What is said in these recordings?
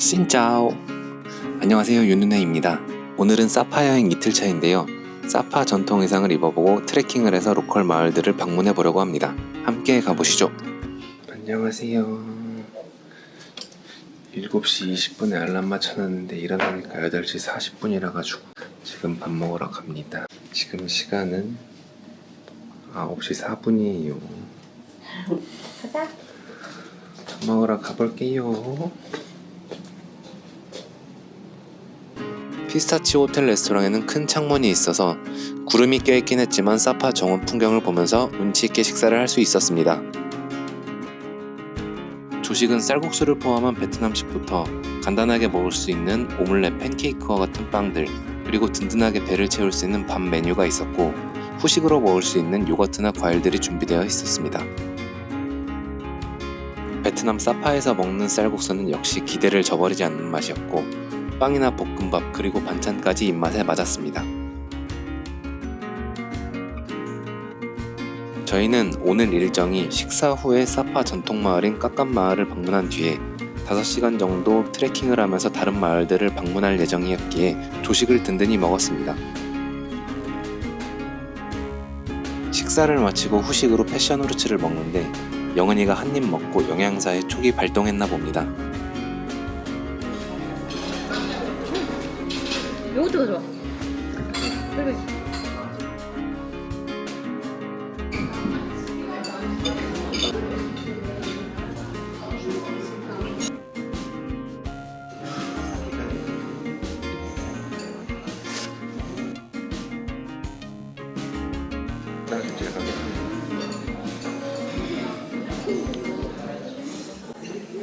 신짜오. 안녕하세요 윤은혜입니다. 오늘은 사파 여행 이틀 차인데요. 사파 전통 의상을 입어보고 트레킹을 해서 로컬 마을들을 방문해 보려고 합니다. 함께 가보시죠. 안녕하세요. 7시 20분에 알람 맞춰놨는데 일어나니까 8시 40분이라 가지고 지금 밥 먹으러 갑니다. 지금 시간은 9시 4분이에요. 가자. 밥 먹으러 가볼게요. 피스타치오 호텔 레스토랑에는 큰 창문이 있어서 구름이 껴있긴 했지만 사파 정원 풍경을 보면서 운치 있게 식사를 할 수 있었습니다. 조식은 쌀국수를 포함한 베트남식부터 간단하게 먹을 수 있는 오믈렛 팬케이크와 같은 빵들 그리고 든든하게 배를 채울 수 있는 밥 메뉴가 있었고 후식으로 먹을 수 있는 요거트나 과일들이 준비되어 있었습니다. 베트남 사파에서 먹는 쌀국수는 역시 기대를 저버리지 않는 맛이었고 빵이나 볶음밥 그리고 반찬까지 입맛에 맞았습니다. 저희는 오늘 일정이 식사 후에 사파 전통 마을인 까깐마을을 방문한 뒤에 5시간 정도 트레킹을 하면서 다른 마을들을 방문할 예정이었기에 조식을 든든히 먹었습니다. 식사를 마치고 후식으로 패션 후르츠를 먹는데 영은이가 한 입 먹고 영양사의 촉이 발동했나 봅니다. 요거트가 좋아. 그리고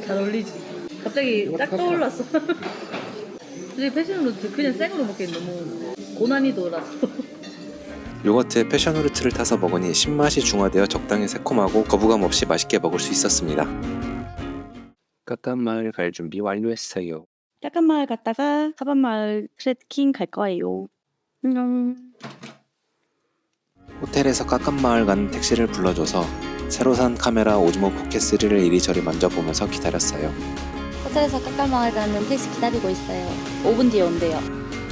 잘 어울리지. 갑자기 딱 떠올랐어. 솔직히 패션으로 그냥 생으로 먹기엔 너무 고난이도라서. 요거트에 패션 후르츠를 타서 먹으니 신맛이 중화되어 적당히 새콤하고 거부감 없이 맛있게 먹을 수 있었습니다. 까깐마을 갈 준비 완료했어요. 까깐마을 갔다가 사반마을 트레킹 갈 거예요. 안녕. 호텔에서 까깐마을 가는 택시를 불러줘서 새로 산 카메라 오즈모 포켓3를 이리저리 만져보면서 기다렸어요. 호텔에서 까깐마을 가는 택시 기다리고 있어요. 5분 뒤에 온대요.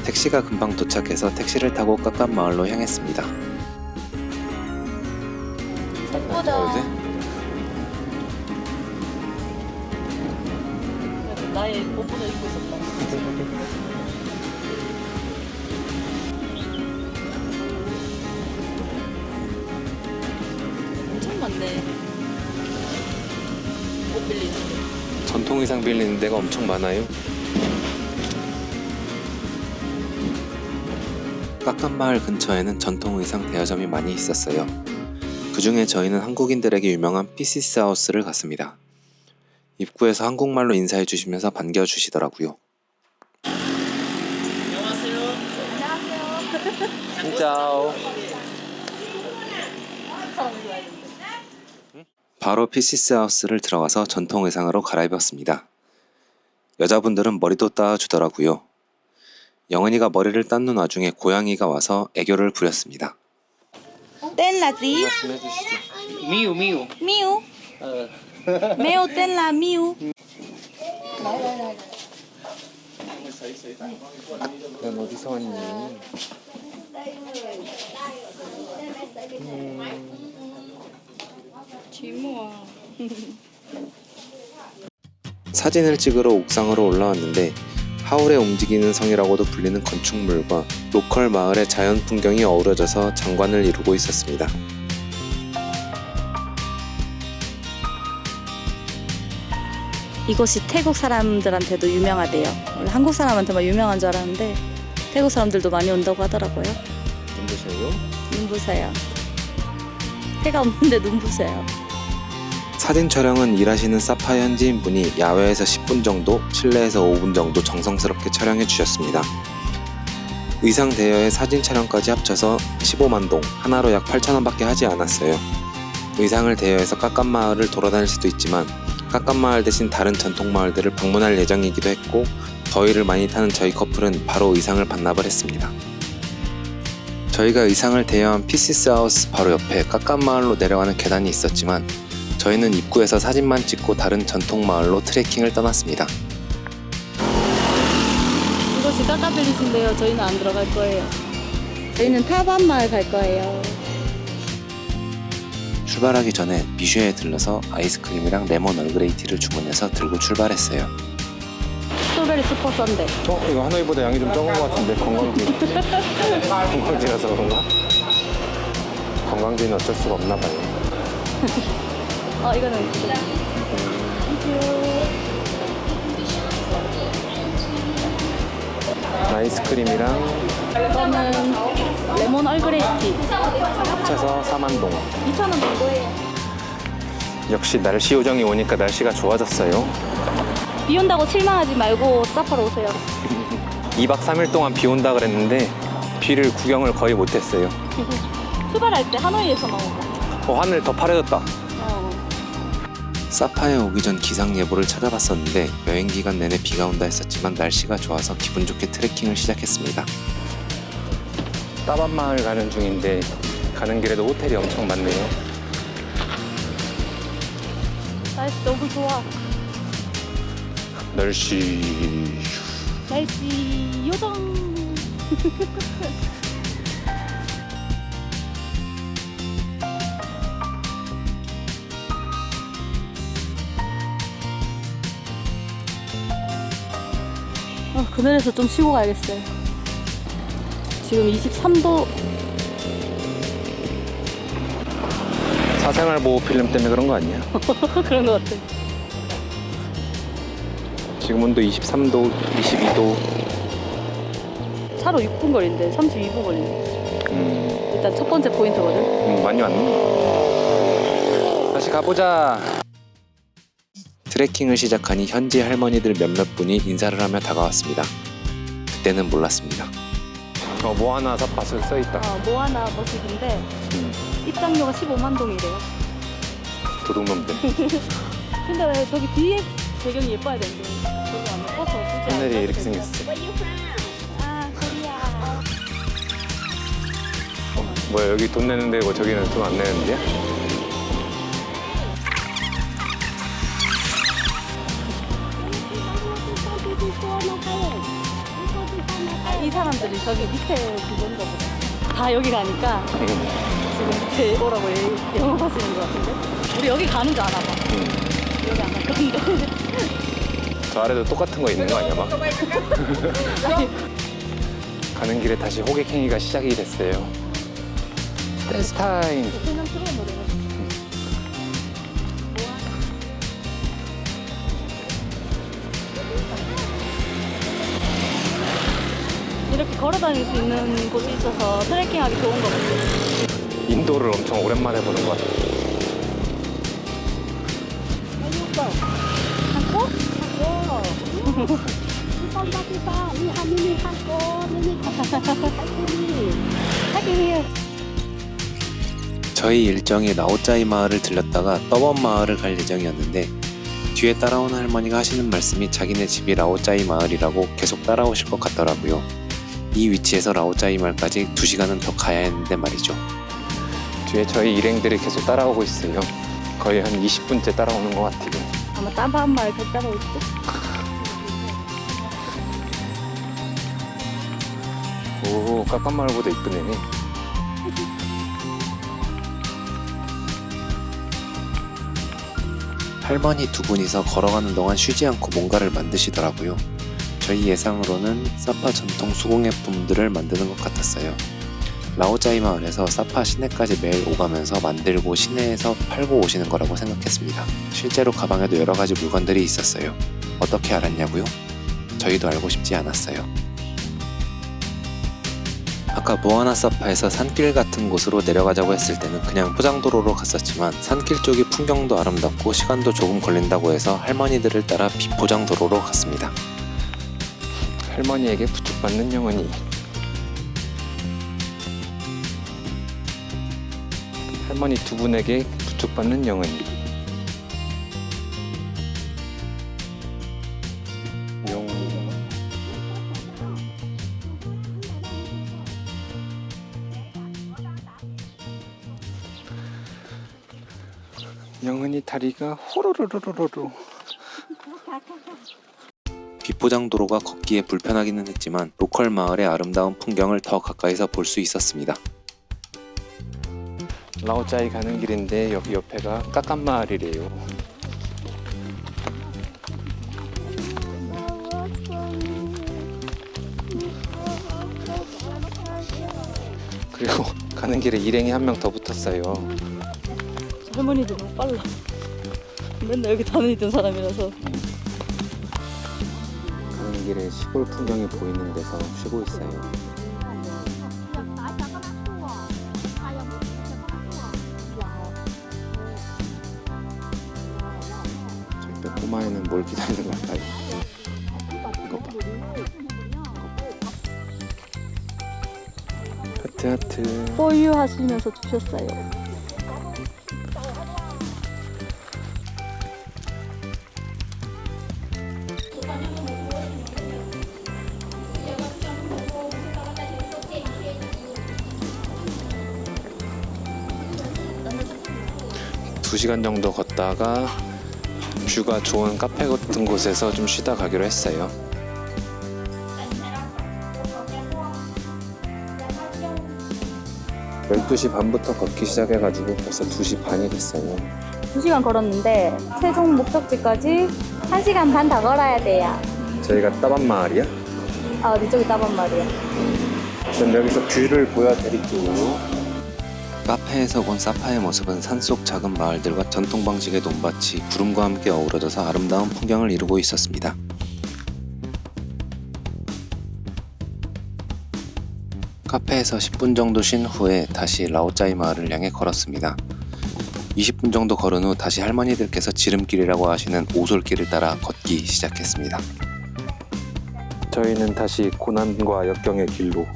택시가 금방 도착해서 택시를 타고 까깐마을로 향했습니다. 예쁘다. 나의 옷보다 입고 있었다. 통 의상 빌리는 데가 엄청 많아요. 까깐마을 근처에는 전통 의상 대여점이 많이 있었어요. 그 중에 저희는 한국인들에게 유명한 피시스 하우스를 갔습니다. 입구에서 한국말로 인사해 주시면서 반겨 주시더라고요. 진짜오. 바로 피시스 하우스를 들어가서 전통 의상으로 갈아입었습니다. 여자분들은 머리도 따주더라고요. 영은이가 머리를 닦는 와중에 고양이가 와서 애교를 부렸습니다. Miu Miu Miu. Ờ. Mèo tên là Miu. 넌 어디서 왔니? 사진을 찍으러 옥상으로 올라왔는데 하울의 움직이는 성이라고도 불리는 건축물과 로컬 마을의 자연 풍경이 어우러져서 장관을 이루고 있었습니다. 이곳이 태국 사람들한테도 유명하대요. 원래 한국 사람한테만 유명한 줄 알았는데 태국 사람들도 많이 온다고 하더라고요. 눈부셔요? 눈부셔요. 해가 없는데 눈부셔요. 사진 촬영은 일하시는 사파 현지인 분이 야외에서 10분 정도, 실내에서 5분 정도 정성스럽게 촬영해 주셨습니다. 의상 대여에 사진 촬영까지 합쳐서 15만 동, 하나로 약 8,000원밖에 하지 않았어요. 의상을 대여해서 까깐마을을 돌아다닐 수도 있지만 까깐마을 대신 다른 전통 마을들을 방문할 예정이기도 했고 더위를 많이 타는 저희 커플은 바로 의상을 반납을 했습니다. 저희가 의상을 대여한 피시스 하우스 바로 옆에 까깐마을로 내려가는 계단이 있었지만 저희는 입구에서 사진만 찍고 다른 전통 마을로 트레킹을 떠났습니다. 깎아 빌리신데요. 저희는 안 들어갈 거예요. 저희는 타반 마을 갈 거예요. 출발하기 전에 미쉐에 들러서 아이스크림이랑 레몬 얼그레이티를 주문해서 들고 출발했어요. 스트로베리 슈퍼 썬데. 어? 이거 하노이보다 양이 좀 적은 것 같은데 관광지 관광지라서 그런가? 관광지는 어쩔 수가 없나 봐요 어, 이거는 아이스크림이랑 이거는 레몬 얼그레이티. 합쳐서 4만 동 2,000원 정도예요. 역시 날씨 요정이 오니까 날씨가 좋아졌어요 비 온다고 실망하지 말고 사파로 오세요. 2박 3일 동안 비 온다 그랬는데 비를 구경을 거의 못했어요 출발할 때 하노이에서 나오고. 어, 하늘 더 파래졌다 어. 사파에 오기 전 기상 예보를 찾아봤었는데 여행 기간 내내 비가 온다 했었지만 날씨가 좋아서 기분 좋게 트레킹을 시작했습니다. 따밤 마을 가는 중인데 가는 길에도 호텔이 엄청 많네요. 날씨 너무 좋아. 날씨 날씨 요정. 어, 그늘에서 좀 쉬고 가야겠어요. 지금 23도 사생활 보호 필름 때문에 그런 거 아니야? 그런 것 같아. 지금 온도 23도, 22도. 차로 6분 거리인데 32분 걸리네. 음, 일단 첫 번째 포인트거든. 음, 많이 왔네. 다시 가보자. 트레킹을 시작하니 현지 할머니들 몇몇 분이 인사를 하며 다가왔습니다. 그때는 몰랐습니다. 어, 뭐 하나 삿밭을 써 있다. 어, 모아나 머시기인데 음, 입장료가 15만 동이래요. 도둑놈들. 근데 왜 저기 뒤에 배경이 예뻐야 되는데 써도 이렇게. 생겼어. 아 코리아. 어, 뭐야 여기 돈 내는데 뭐 저기는 돈 안 내는데요? 아, 이 사람들이 저기 밑에 그건가 보다. 다 여기 가니까 음, 지금 밑에 오라고 얘- 영업하시는 것 같은데. 우리 여기 가는 줄 아나 봐. 음. 여기 안 갈 건데. 저 아래도 똑같은 거 있는 거 아니야 막? 가는 길에 다시 호객행위가 시작이 됐어요. 댄스 타임. 이렇게 걸어 다닐 수 있는 곳이 있어서 트레킹하기 좋은 것 같아요. 인도를 엄청 오랜만에 보는 것 같아요. 하긴 저희 일정이 라오짜이 마을을 들렸다가 떠번 마을을 갈 예정이었는데 뒤에 따라오는 할머니가 하시는 말씀이 자기네 집이 라오짜이 마을이라고 계속 따라오실 것 같더라고요. 이 위치에서 라오짜이 마을까지 2시간은 더 가야 했는데 말이죠. 뒤에 저희 일행들이 계속 따라오고 있어요. 거의 한 20분째 따라오는 것 같아요. 아마 됐다고 있지? 오, 깎 깐마을보다 이쁘네. 할머니 두 분이서 걸어가는 동안 쉬지 않고 뭔가를 만드시더라고요. 저희 예상으로는 사파 전통 수공예품들을 만드는 것 같았어요. 라오짜이 마을에서 사파 시내까지 매일 오가면서 만들고 시내에서 팔고 오시는 거라고 생각했습니다. 실제로 가방에도 여러 가지 물건들이 있었어요. 어떻게 알았냐고요? 저희도 알고 싶지 않았어요. 아까 모아나 사파에서 산길 같은 곳으로 내려가자고 했을 때는 그냥 포장도로로 갔었지만 산길 쪽이 풍경도 아름답고 시간도 조금 걸린다고 해서 할머니들을 따라 비포장도로로 갔습니다. 할머니에게 부축받는 영혼이 할머니 두 분에게 부축받는 영혼이 영은이 다리가 호로로로로로 비포장도로가 걷기에 불편하기는 했지만 로컬 마을의 아름다운 풍경을 더 가까이서 볼 수 있었습니다. 라오짜이 가는 길인데 여기 옆에가 까깐 마을이래요. 그리고 가는 길에 일행이 한 명 더 붙었어요. 할머니들 너무 빨라. 맨날 여기 다니던 사람이라서. 가는 길에 시골 풍경이 보이는 데서 쉬고 있어요. 저기 꼬마애는 뭘 기다리는 걸까요? 이거 봐. 하트 하트. 포유하시면서 주셨어요. 두 시간 정도 걷다가 뷰가 좋은 카페 같은 곳에서 좀 쉬다 가기로 했어요. 12시 반부터 걷기 시작해가지고 벌써 2시 반이 됐어요. 2시간 걸었는데 최종 목적지까지 1시간 반더 걸어야 돼요. 저희가 따반 마을이야? 아, 어디 쪽이 따반 말이야. 그럼 여기서 뷰를 보여드릴게요. 카페에서 본 사파의 모습은 산속 작은 마을들과 전통 방식의 논밭이 구름과 함께 어우러져서 아름다운 풍경을 이루고 있었습니다. 카페에서 10분 정도 쉰 후에 다시 라오짜이 마을을 향해 걸었습니다. 20분 정도 걸은 후 다시 할머니들께서 지름길이라고 하시는 오솔길을 따라 걷기 시작했습니다. 저희는 다시 고난과 역경의 길로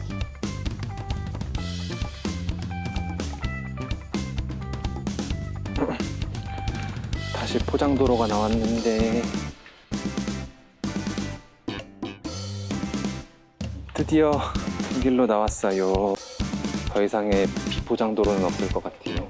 포장도로가 나왔는데 드디어 그 길로 나왔어요. 더 이상의 비포장도로는 없을 것 같아요.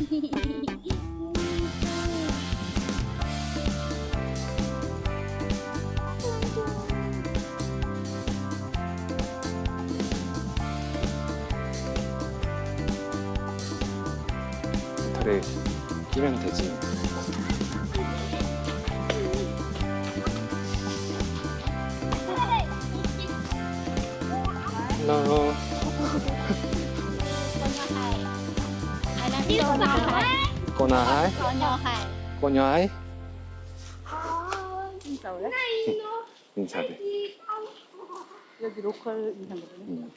그래 끼면 되지. 헬로 꼬나하이 꼬냐하이 인사돼. 여기 로컬 인사거든요.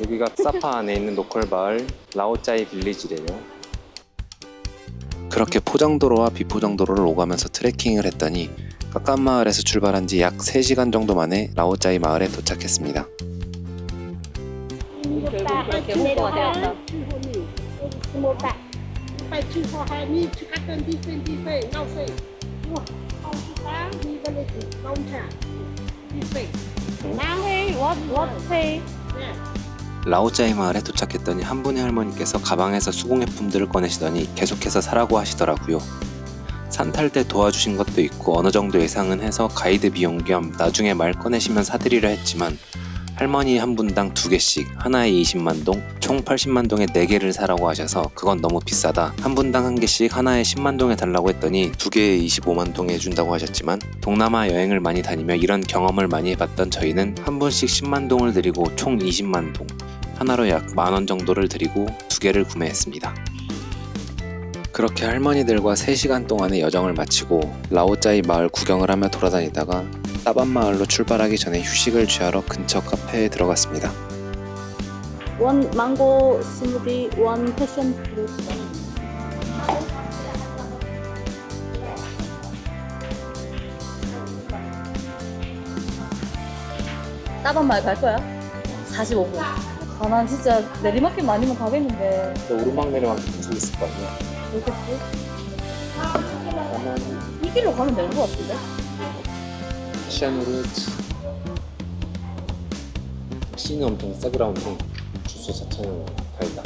여기가 사파 안에 있는 로컬 마을 라오짜이 빌리지래요. 그렇게 포장도로와 비포장도로를 오가면서 트레킹을 했더니 까깐 마을에서 출발한 지 약 3시간 정도 만에 라오짜이 마을에 도착했습니다. 라오짜이 마을에 도착했더니 한 분의 할머니께서 가방에서 수공예품들을 꺼내시더니 계속해서 사라고 하시더라고요. 산탈 때 도와주신 것도 있고 어느 정도 예상은 해서 가이드 비용 겸 나중에 말 꺼내시면 사드리려 했지만 할머니 한 분당 두 개씩 하나에 20만 동, 총 80만 동에 네 개를 사라고 하셔서 그건 너무 비싸다. 한 분당 한 개씩 하나에 10만 동에 달라고 했더니 두 개에 25만 동에 준다고 하셨지만 동남아 여행을 많이 다니며 이런 경험을 많이 해봤던 저희는 한 분씩 10만 동을 드리고 총 20만 동, 하나로 약 만 원 정도를 드리고 두 개를 구매했습니다. 그렇게 할머니들과 3시간 동안의 여정을 마치고 라오짜이 마을 구경을 하며 돌아다니다가 따반 마을로 출발하기 전에 휴식을 취하러 근처 카페에 들어갔습니다. 원 망고 스무디, 원 패션 프루트. 따반말 갈 거야? 45분. 아, 난 진짜 내리막길 많이면 가겠는데. 오르막 내리막 계속 있을 거 아니야? 모르겠지? 이 길로 가면 되는 것 같은데? 시아누르트 씨는 엄청 싸그라운데 주스 자체는 달다.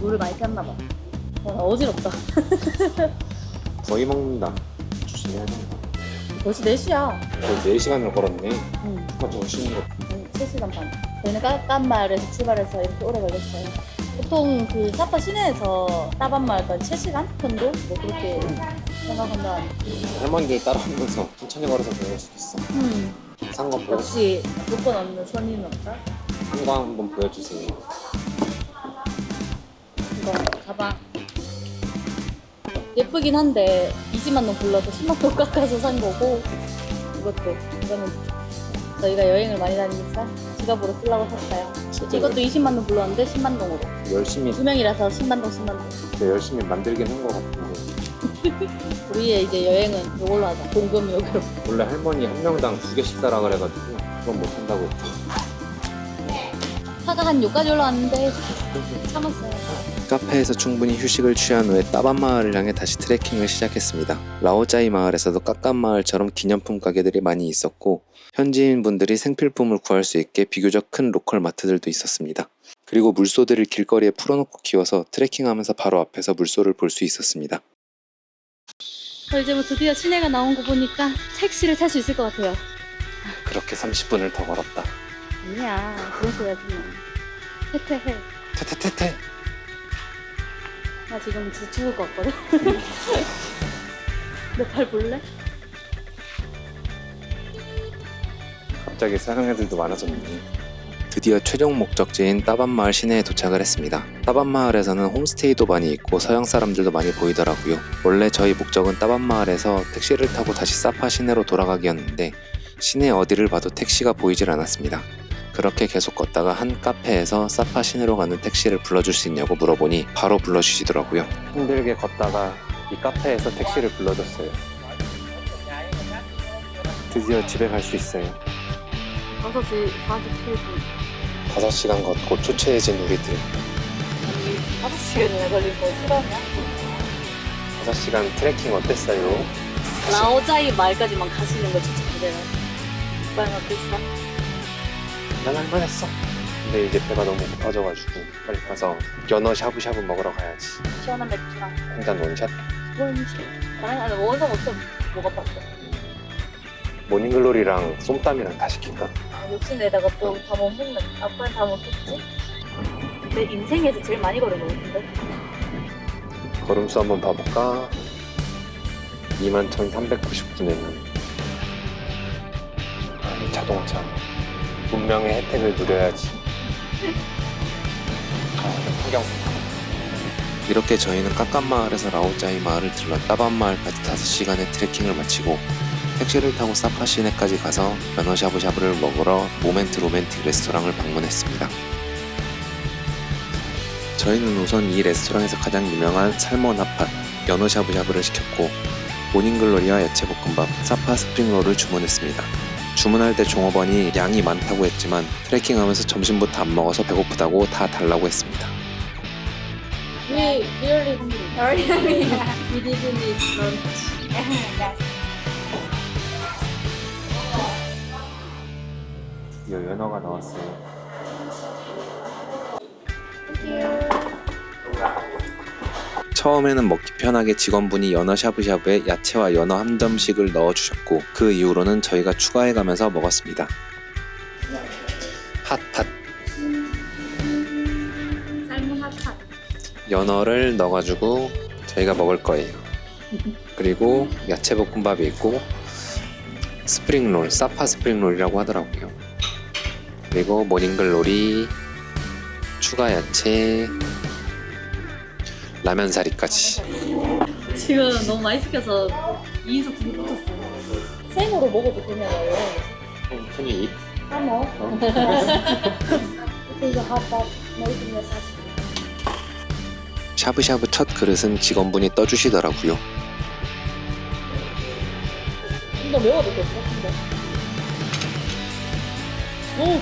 물을 많이 폈나 봐. 와, 어지럽다. 거의 먹는다. 조심해야 된다. 벌써 4시야. 거의 4시간을 걸었네. 응. 더 쉬는 거. 한 3시간 반. 저희는 깜깜마을에서 출발해서 이렇게 오래 걸렸어요. 보통 그 사파 시내에서 따반마을까지 3시간 정도? 뭐 그렇게 생각한다. 할머니들 따라오면서 천천히 걸어서 보낼 수 있어. 음. 상관 보여. 역시 무건 없는 선인 없다. 상관 한번 보여주세요. 이거 가방. 예쁘긴 한데 20만 원 불러서 10만 원 깎아서 산 거고 이것도 이거는 저희가 여행을 많이 다니니까 지갑으로 쓰려고 샀어요. 이것도 20만 원 불렀는데 10만 동으로. 열심히 두 명이라서 10만 동, 10만 동. 열심히 만들긴 한 것 같은데 우리의 이제 여행은 이걸로 하자. 공금욕으로. 원래 할머니 한 명당 두 개씩 사라 그래가지고 그건 못 한다고 했죠. 차가 한 여기까지 올라왔는데 참았어요. 카페에서 충분히 휴식을 취한 후에 따반 마을을 향해 다시 트레킹을 시작했습니다. 라오짜이 마을에서도 깎깐 마을처럼 기념품 가게들이 많이 있었고 현지인 분들이 생필품을 구할 수 있게 비교적 큰 로컬 마트들도 있었습니다. 그리고 물소들을 길거리에 풀어놓고 키워서 트레킹하면서 바로 앞에서 물소를 볼 수 있었습니다. 저 이제 뭐 드디어 시내가 나온 거 보니까 택시를 탈 수 있을 것 같아요. 그렇게 30분을 더 걸었다. 아니야, 그런 소리 하지 마. 퇴퇴해. 테테테테. 나 지금 진짜 죽을 것 같거든. 내팔 볼래? 갑자기 사랑 애들도 많아졌네. 드디어 최종 목적지인 따반마을 시내에 도착을 했습니다. 따반마을에서는 홈스테이도 많이 있고 서양 사람들도 많이 보이더라고요. 원래 저희 목적은 따반마을에서 택시를 타고 다시 사파 시내로 돌아가기였는데 시내 어디를 봐도 택시가 보이질 않았습니다. 그렇게 계속 걷다가 한 카페에서 사파 시내로 가는 택시를 불러줄 수 있냐고 물어보니 바로 불러주시더라고요. 힘들게 걷다가 이 카페에서 택시를 불러줬어요. 드디어 집에 갈 수 있어요. 5시 47분. 5시간 걷고 초췌해진 우리들 5시간이나 걸린 거 싫어하냐? 5시간 트레킹 어땠어요? 라오자이 마을까지만 가시는 거 진짜 그래요. 오빠는 어땠어? 난 할만했어 근데 이제 배가 너무 고파져가지고 빨리 가서 연어 샤브샤브 먹으러 가야지 시원한 맥주랑 한잔 원샷 원샷. 나는 아니 원샷 없어 먹어봤어. 모닝글로리랑 쏨땀이랑 다 시킬까? 아, 욕심내다가 또 다 못 먹는. 아빠는 다 먹겠지? 내 인생에서 제일 많이 거 같은데? 걸음수 한번 봐볼까? 21,399내는 아니 자동차 운명의 혜택을 누려야지 아, 풍경 이렇게 저희는 깎깐마을에서 라오짜이 마을을 들러 따반마을까지 5시간의 트레킹을 마치고 택시를 타고 사파 시내까지 가서 연어 샤브샤브를 먹으러 모멘트 로맨틱 레스토랑을 방문했습니다. 저희는 우선 이 레스토랑에서 가장 유명한 살몬 핫팟, 연어 샤브샤브를 시켰고 모닝글로리와 야채 볶음밥, 사파 스프링롤을 주문했습니다. 주문할 때 종업원이 양이 많다고 했지만 트레킹하면서 점심부터 안 먹어서 배고프다고 다 달라고 했습니다. We really hungry. We didn't eat lunch. 드디어 연어가 나왔어요. 처음에는 먹기 편하게 직원분이 연어 샤브샤브에 야채와 연어 한 점씩을 넣어주셨고 그 이후로는 저희가 추가해가면서 먹었습니다. 핫팟. 연어를 넣어가지고 저희가 먹을 거예요. 그리고 야채 볶음밥이 있고 스프링롤, 사파 스프링롤이라고 하더라고요. 그리고 모닝글로리, 추가 야채, 라면 사리까지. 지금 너무 많이 시켜서 2인석 두개 붙었어. 생으로 먹어도 되냐고요. 흔히 하모. 이거 핫밥 먹으면 사실. 샤브샤브 첫 그릇은 직원분이 떠주시더라고요. 좀더 매워도 될것 같은데. 오!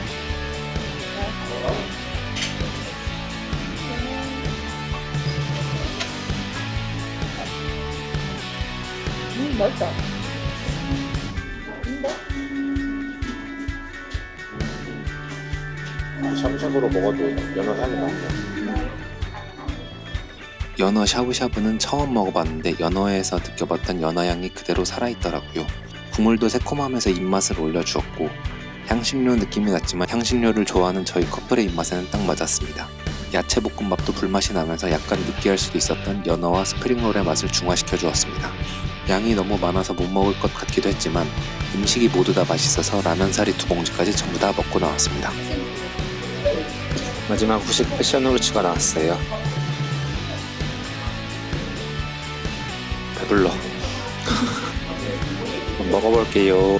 맛있다. 근데? 샤브샤브로 먹어도 연어 향이 나네요. 연어 샤브샤브는 처음 먹어봤는데 연어에서 느껴봤던 연어 향이 그대로 살아있더라고요. 국물도 새콤하면서 입맛을 올려주었고 향신료 느낌이 났지만 향신료를 좋아하는 저희 커플의 입맛에는 딱 맞았습니다. 야채 볶음밥도 불맛이 나면서 약간 느끼할 수도 있었던 연어와 스프링롤의 맛을 중화시켜 주었습니다. 양이 너무 많아서 못 먹을 것 같기도 했지만 음식이 모두 다 맛있어서 라면 사리 두 봉지까지 전부 다 먹고 나왔습니다. 마지막 후식 패션후르츠가 나왔어요. 배불러. 먹어볼게요.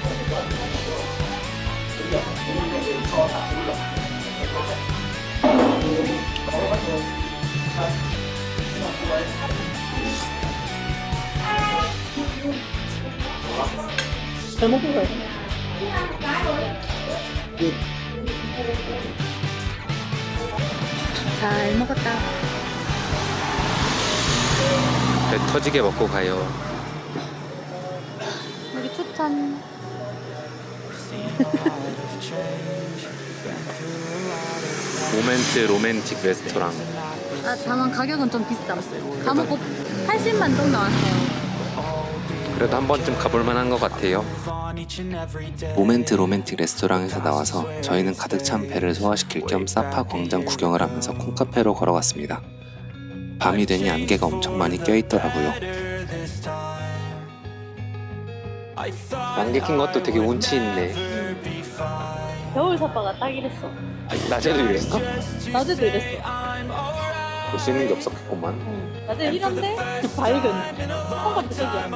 잘 먹고 가요. 잘 먹었다. 배 터지게 먹고 가요. 여기 추천. 모멘트 로맨틱 레스토랑. 아, 다만 가격은 좀 비싸. 다 먹고 80만 동 나왔어요. 그래도 한 번쯤 가볼 만한 것 같아요. 모멘트 로맨틱 레스토랑에서 나와서 저희는 가득 찬 배를 소화시킬 겸 사파 광장 구경을 하면서 콩카페로 걸어갔습니다. 밤이 되니 안개가 엄청 많이 껴있더라고요. 안개 낀 것도 되게 운치 있네. 겨울 사파가 딱 이랬어. 낮에도 이랬어? 낮에도 이랬어. 볼 수 있는 게 없었겠구만. 응. 낮에 이런데 밝은. 성과 비석이야.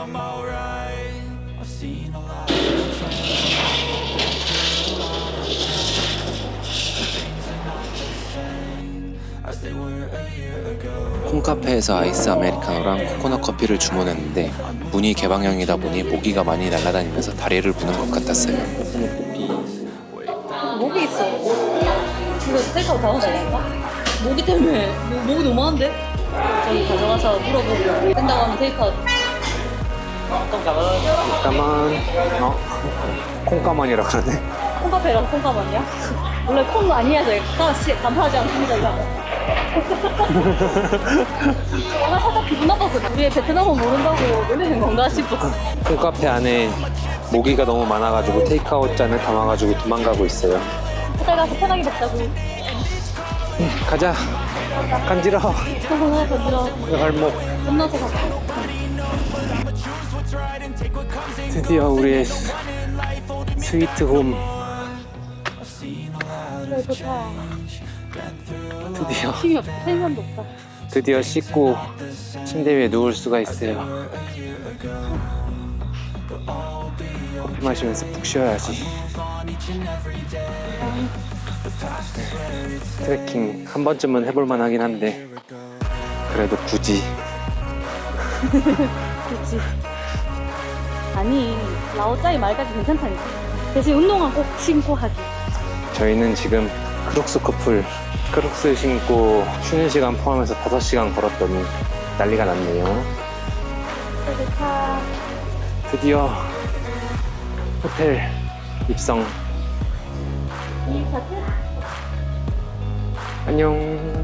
콩카페에서 아이스 아메리카노랑 코코넛 커피를 주문했는데 문이 개방형이다 보니 모기가 많이 날아다니면서 다리를 부는 것 같았어요. 모기 있어. 이거 테이크아웃 다 온다니까? 모기 때문에 모, 목이 너무 많은데? 저기 가져가서 물어보고 된다고 하면 테이크아웃. 까만 어? 콩까만이라 그러네. 콩카페랑 콩카만이야? 원래 콩 아니야 저희 가 감사하지 않습니다 이거. 내가 살짝 기분 나빴어. 우리 베트남은 모른다고 놀리는 건가 싶었어. 콩카페 안에 모기가 너무 많아가지고 테이크아웃 잔을 담아가지고 도망가고 있어요. 호텔 가서 편하게 먹자고. 가자. 간지러워. 건드려. 내 발목. 끝나서 가자. 드디어 우리의 스위트 홈. 그래 좋다. 드디어. 텐션도 없다. 드디어 씻고 침대 위에 누울 수가 있어요. 커피 마시면서 푹 쉬어야지. 트레킹 한 번쯤은 해볼 만하긴 한데 그래도 굳이 그렇지. 아니 라오짜이 말까지 괜찮다니까. 대신 운동화 꼭 신고 하기. 저희는 지금 크록스 커플 크록스 신고 쉬는 시간 포함해서 5시간 걸었더니 난리가 났네요. 좋다. 드디어 호텔 입성 이 자체 안녕